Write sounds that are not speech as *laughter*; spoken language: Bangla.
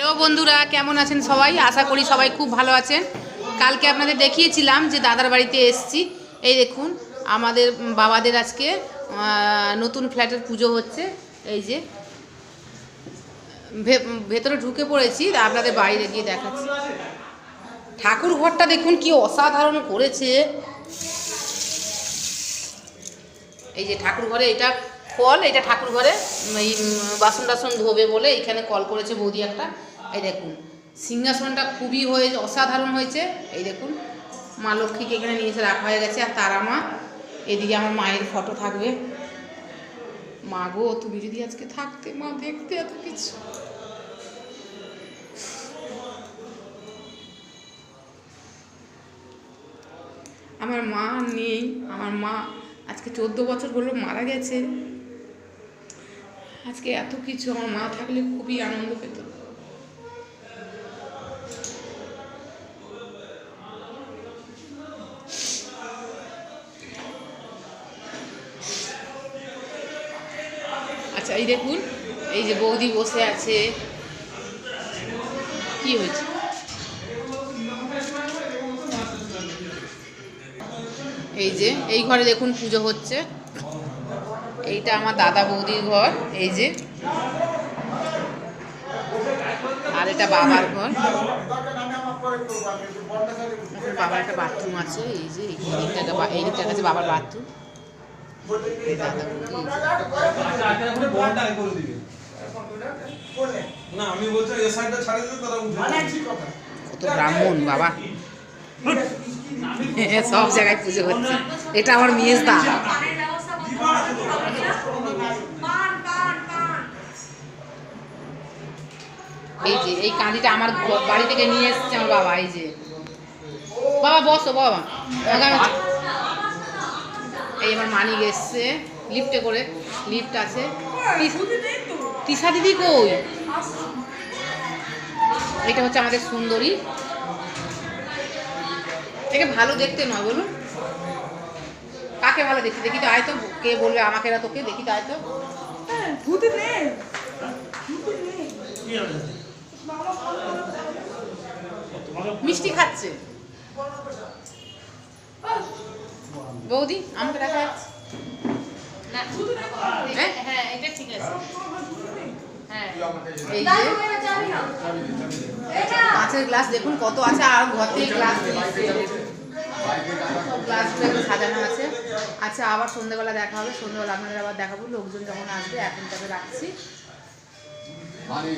হ্যালো বন্ধুরা, কেমন আছেন সবাই? আশা করি সবাই খুব ভালো আছেন। কালকে আপনাদের দেখিয়েছিলাম যে দাদার বাড়িতে এসেছি। এই দেখুন, আমাদের বাবাদের আজকে নতুন ফ্ল্যাটের পুজো হচ্ছে। এই যে ভেতরে ঢুকে পড়েছি আপনাদের বাইরে গিয়ে দেখাচ্ছি। ঠাকুর ঘরটা দেখুন কি অসাধারণ করেছে। এই যে ঠাকুর ঘরে এটা কল এটা ঠাকুর ঘরে এই বাসন টাসন ধোবে বলে এখানে কল করেছে বৌদি একটা। এই দেখুন, সিংহাসনটা খুবই হয়ে, অসাধারণ হয়েছে। এই দেখুন, মা লক্ষ্মীকে এখানে নিয়ে এসে রাখা হয়ে গেছে। আর তারা মা, এদিকে আমার মায়ের ফটো থাকবে। মা গো, তুমি যদি আজকে থাকতে, মা দেখতে এত কিছু। আমার মা নেই, আমার মা আজকে চোদ্দ বছর হলো মারা গেছে। আজকে এত কিছু, আমার মা থাকলে খুবই আনন্দ পেত। আচ্ছা এই দেখুন, এই যে বৌদি বসে আছে। কি হয়েছে? এই যে, এই ঘরে দেখুন পুজো হচ্ছে। এইটা আমার দাদা বৌদির ঘর এই যে। আর এটা বাবার ঘর। বাবার একটা বাথরুম আছে এই যে এই দিকটার কাছে বাবার বাথরুম কত ব্রাহ্মণ বাবা। *laughs* সব জায়গায় পুজো হচ্ছে। এটা আমার মেয়ের দা এই যে এই কাঁদিটা আমার বাড়ি থেকে নিয়ে এসেছে আমার বাবা এই যে। বাবা বসো বাবা। এই আমার মানিক এসছে লিফটে করে লিফট আছে। তিস- তিশা দিদি কই? এটা হচ্ছে আমাদের সুন্দরী। একে ভালো দেখতে নয় বলুন। কাকে ভালো দেখতে? দেখি তো আয় তো কে বলবে আমাকে না তোকে? দেখি তো আয় তো। মিষ্টি খাচ্ছে। বৌদি আমাকে দেখা যাচ্ছে। হ্যাঁ? হ্যাঁ ঠিক আছে। হ্যাঁ। এই যে কাঁচের গ্লাস দেখুন কত আছে আর ঘর থেকে গ্লাস গ্লাসগুলো একটু সাজানো আছে। আচ্ছা আবার সন্ধ্যেবেলা দেখা হবে। সন্ধ্যেবেলা আপনাদের আবার দেখাবো। লোকজন যখন আসবে এখন তবে রাখছি। মানে